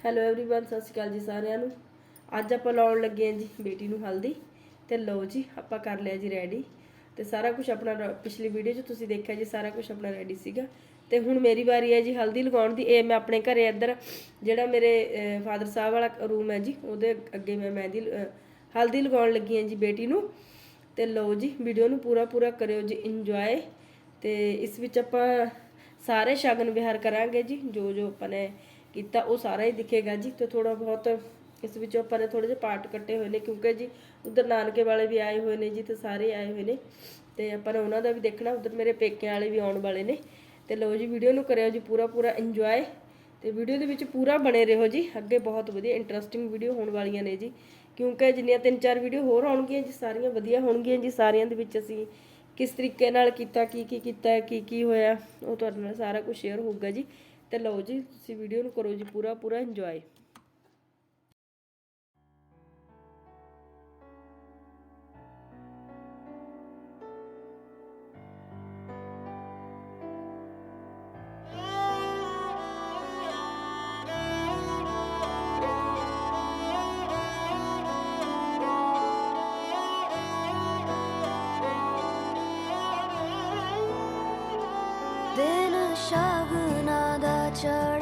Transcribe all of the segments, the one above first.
Hello everyone ਸਤਿ ਸ਼੍ਰੀ ਅਕਾਲ ਜੀ ਸਾਰਿਆਂ ਨੂੰ ਅੱਜ ਆਪਾਂ ਲਾਉਣ ਲੱਗੇ ਹਾਂ ਜੀ ਬੇਟੀ ਨੂੰ ਹਲਦੀ ਤੇ ਲਓ ਜੀ ਆਪਾਂ ਕਰ ਲਿਆ ਜੀ ਰੈਡੀ ਤੇ ਸਾਰਾ ਕੁਝ ਆਪਣਾ ਰ- ਪਿਛਲੀ ਵੀਡੀਓ 'ਚ ਤੁਸੀਂ ਦੇਖਿਆ ਜੀ ਸਾਰਾ ਕੁਝ ਆਪਣਾ ਰੈਡੀ ਸੀਗਾ ਤੇ ਹੁਣ ਮੇਰੀ ਵਾਰੀ ਹੈ ਜੀ ਹਲਦੀ ਲਗਾਉਣ ਦੀ ਇਹ ਮੈਂ ਆਪਣੇ ਘਰੇ ਇੱਧਰ ਜਿਹੜਾ ਮੇਰੇ ਫਾਦਰ ਸਾਹਿਬ ਵਾਲਾ ਰੂਮ ਹੈ ਜੀ ਉਹਦੇ ਅੱਗੇ ਮੈਂ ਮਹਿੰਦੀ ਲ- ਅਹ, ਹਲਦੀ ਲਗਾਉਣ ਲੱਗੀ ਹਾਂ ਜੀ ਬੇਟੀ ਨੂੰ ਤੇ ਲਓ ਜੀ ਵੀਡੀਓ ਨੂੰ ਪੂਰਾ ਪੂਰਾ ਕਰਿਓ ਜੀ ਇੰਜੋਏ ਤੇ ਇਸ ਵਿੱਚ ਆਪਾਂ ਸਾਰੇ ਸ਼ਗਨ ਵਿਹਾਰ ਕਰਾਂਗੇ ਜੀ ਜੋ ਜੋ ਆਪਾਂ ਨੇ ਕੀਤਾ, ਉਹ ਸਾਰਾ ਹੀ ਦਿਖੇਗਾ ਜੀ। ਤੇ ਥੋੜਾ ਬਹੁਤ ਇਸ ਵਿੱਚੋਂ ਆਪਾਂ ਨੇ ਥੋੜੇ ਜਿਹੇ ਪਾਰਟ ਕੱਟੇ ਹੋਏ ਨੇ, ਕਿਉਂਕਿ ਜੀ ਉਧਰ ਨਾਨਕੇ ਵਾਲੇ ਵੀ ਆਏ ਹੋਏ ਨੇ ਜੀ ਤੇ ਸਾਰੇ ਆਏ ਹੋਏ ਨੇ। ਤੇ ਆਪਾਂ ਨੇ ਉਹਨਾਂ ਦਾ ਵੀ ਦੇਖਣਾ, ਉਧਰ ਮੇਰੇ ਪੇਕਿਆਂ ਵਾਲੇ ਵੀ ਆਉਣ ਵਾਲੇ ਨੇ। ਤੇ ਲਓ ਜੀ ਵੀਡੀਓ ਨੂੰ ਕਰਿਓ ਜੀ ਪੂਰਾ ਪੂਰਾ ਇੰਜੋਏ ਤੇ ਵੀਡੀਓ ਦੇ ਵਿੱਚ ਪੂਰਾ ਬਣੇ ਰਹੋ ਜੀ। ਅੱਗੇ ਬਹੁਤ ਵਧੀਆ ਇੰਟਰਸਟਿੰਗ ਵੀਡੀਓ ਹੋਣ ਵਾਲੀਆਂ ਨੇ ਜੀ। ਕਿਉਂਕਿ ਜਿੰਨੀਆਂ ਤਿੰਨ ਚਾਰ ਵੀਡੀਓ ਹੋਰ ਆਉਣਗੀਆਂ ਜੀ, ਸਾਰੀਆਂ ਵਧੀਆ ਹੋਣਗੀਆਂ ਜੀ। ਸਾਰਿਆਂ ਦੇ ਵਿੱਚ ਅਸੀਂ ਕਿਸ ਤਰੀਕੇ ਨਾਲ ਕੀਤਾ ਕੀ ਕੀ ਕੀਤਾ ਕੀ ਕੀ ਹੋਇਆ, ਉਹ ਤੁਹਾਡੇ ਨਾਲ ਸਾਰਾ ਕੁਝ ਸ਼ੇਅਰ ਹੋਊਗਾ ਜੀ। ਤੇ ਲਓ ਜੀ ਤੁਸੀਂ ਵੀਡੀਓ ਨੂੰ ਕਰੋ ਜੀ ਪੂਰਾ ਪੂਰਾ ਇੰਜੋਏ ਸ਼ਗਨਾਂ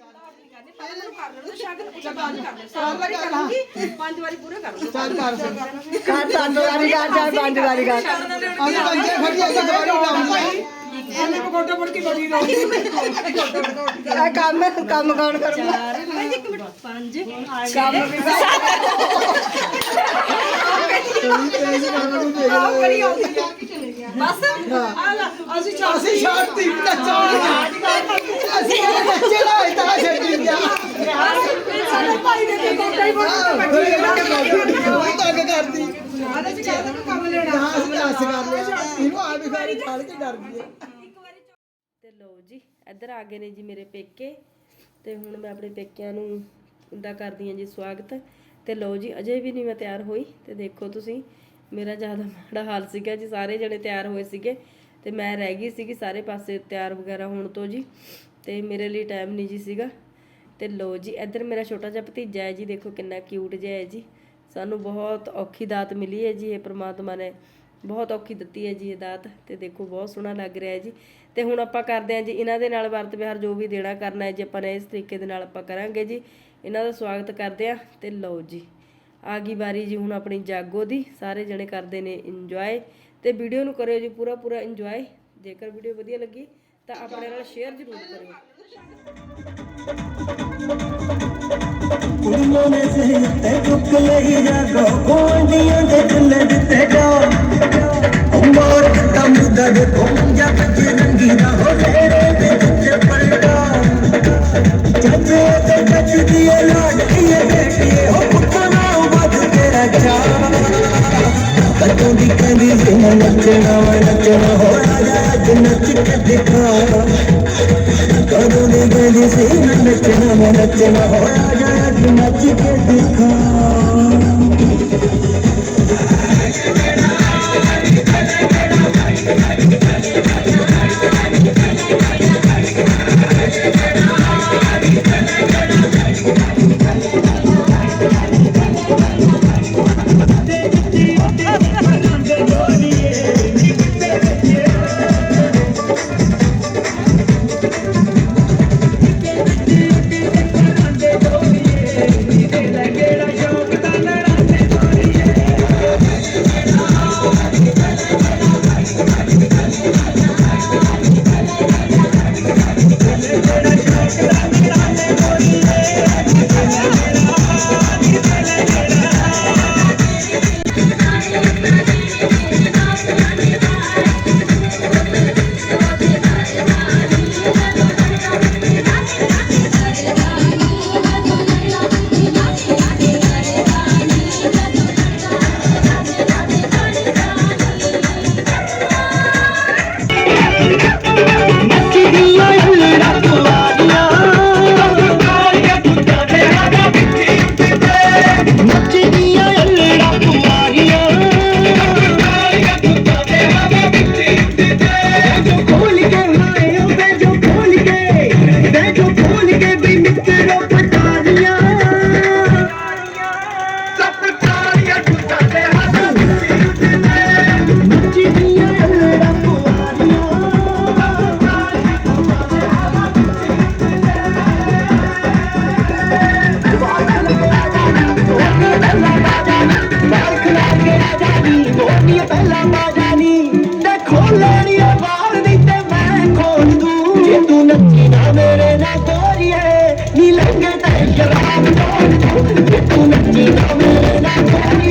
ਕਰ ਪੰਜ ਵਾਰੀ ਕਰ ਚਾਰ ਪੰਜ ਵਾਰੀ ਕਰ ਅੱਜ ਪੰਜੇ ਫੜੀ ਅੱਜ ਗੋਲੀ ਲਾਉਂਦੀ ਇਹਨੇ ਪਕੋਟਾ ਫੜ ਕੇ ਬੜੀ ਲਾਉਂਦੀ ਇਹ ਕੰਮ ਕੰਮ ਕੌਣ ਕਰੂਗਾ ਪੰਜ ਕੰਮ ਵੀ ਆਹ ਕਰੀ ਆਉਂਦੀ ਆ ਕਿ ਚਲੇ ਗਿਆ ਬਸ ਆ ਲੈ, ਅਸੀਂ ਛੱਡ ਅਸੀਂ ਛੱਡਤੀ ਤਾਂ ਅਸੀਂ ਬੱਚੇ ਛੱਡੀ ਸਾਡੇ ਭਾਈ ਕੋਟਾ ਹੀ ਕਰਦੀ। ਆਦੇ ਚ ਕਹਿੰਦਾ ਮੈਂ ਕੰਮ ਲੈਣਾ। ਹਾਂ ਅਸੀਂ ਦੱਸ ਕਰ ਲਿਆ ਇਹਨੂੰ ਆ ਵੀ ਫੇਰ ਛੱਡ ਕੇ ਡਰ ਗਈ ਤੇ ਲਓ ਜੀ ਇੱਧਰ ਆ ਗਏ ਨੇ ਜੀ ਮੇਰੇ ਪੇਕੇ। ਤੇ ਹੁਣ ਮੈਂ ਆਪਣੇ ਪੇਕਿਆਂ ਨੂੰ ਦਾ ਕਰਦੀ ਹਾਂ ਜੀ ਸਵਾਗਤ। ਤੇ ਲਓ ਜੀ ਅਜੇ ਵੀ ਨਹੀਂ ਮੈਂ ਤਿਆਰ ਹੋਈ। ਤੇ ਦੇਖੋ ਤੁਸੀਂ ਮੇਰਾ ਜ਼ਿਆਦਾ ਮਾੜਾ ਹਾਲ ਸੀਗਾ ਜੀ, ਸਾਰੇ ਜਣੇ ਤਿਆਰ ਹੋਏ ਸੀਗੇ ਤੇ ਮੈਂ ਰਹਿ ਗਈ ਸੀਗੀ ਸਾਰੇ ਪਾਸੇ ਤਿਆਰ ਵਗੈਰਾ ਹੋਣ ਤੋਂ ਜੀ ਤੇ ਮੇਰੇ ਲਈ ਟਾਈਮ ਨਹੀਂ ਜੀ ਸੀਗਾ। ਤੇ ਲਓ ਜੀ, ਇੱਧਰ ਮੇਰਾ ਛੋਟਾ ਜਿਹਾ ਭਤੀਜਾ ਹੈ ਜੀ, ਦੇਖੋ ਕਿੰਨਾ ਕਿਊਟ ਜਿਹਾ ਹੈ ਜੀ। ਸਾਨੂੰ ਬਹੁਤ ਔਖੀ ਦਾਤ ਮਿਲੀ ਹੈ ਜੀ, ਇਹ ਪ੍ਰਮਾਤਮਾ ਨੇ ਬਹੁਤ ਔਖੀ ਦਿੱਤੀ ਹੈ ਜੀ ਇਹ ਦਾਤ ਤੇ ਦੇਖੋ ਬਹੁਤ ਸੋਹਣਾ ਲੱਗ ਰਿਹਾ ਹੈ ਜੀ। ਤੇ ਹੁਣ ਆਪਾਂ ਕਰਦੇ ਹਾਂ ਜੀ, ਇਹਨਾਂ ਦੇ ਨਾਲ ਵਰਤ ਵਿਹਾਰ ਜੋ ਵੀ ਦੇਣਾ ਕਰਨਾ ਹੈ ਜੀ, ਆਪਾਂ ਨੇ ਇਸ ਤਰੀਕੇ ਦੇ ਨਾਲ ਆਪਾਂ ਕਰਾਂਗੇ ਜੀ। ਇਹਨਾਂ ਦਾ ਸਵਾਗਤ ਕਰਦੇ ਆ ਤੇ ਲਓ ਜੀ। ਆ ਗਈ ਵਾਰੀ ਜੀ ਹੁਣ ਆਪਣੀ ਜਾਗੋ ਦੀ, ਸਾਰੇ ਜਣੇ ਕਰਦੇ ਨੇ ਇੰਜੋਏ ਤੇ ਵੀਡੀਓ ਨੂੰ ਕਰਿਓ ਜੀ ਪੂਰਾ ਪੂਰਾ ਇੰਜੋਏ ਜੇਕਰ ਵੀਡੀਓ ਵਧੀਆ ਲੱਗੀ ਤਾਂ ਆਪਣੇ ਨਾਲ ਸ਼ੇਅਰ ਜ਼ਰੂਰ ਕਰਿਓ। ਕੁੜੀਆਂ ਨੇ ਸਿਰ ਤੇ ਚੁੱਕ ਲਈ ਜਾਗੋ ਗੋਂਡੀਆਂ ਨੱਚਣਾ ਵਾ ਨੱਚਣਾ ਹੋ ਰਾਜਾ ਅੱਜ ਨੱਚ ਕੇ ਦਿਖਾ ਕਦੋਂ ਦੀ ਕਹਿੰਦੀ ਸੀ ਨੱਚਣਾ ਮੈਂ ਨੱਚਣਾ ਹੋਇਆ ਜਾ ਅੱਜ ਨੱਚ ਕੇ ਦਿਖਾ تحتي بعمرنا تاني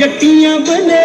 जटिया बने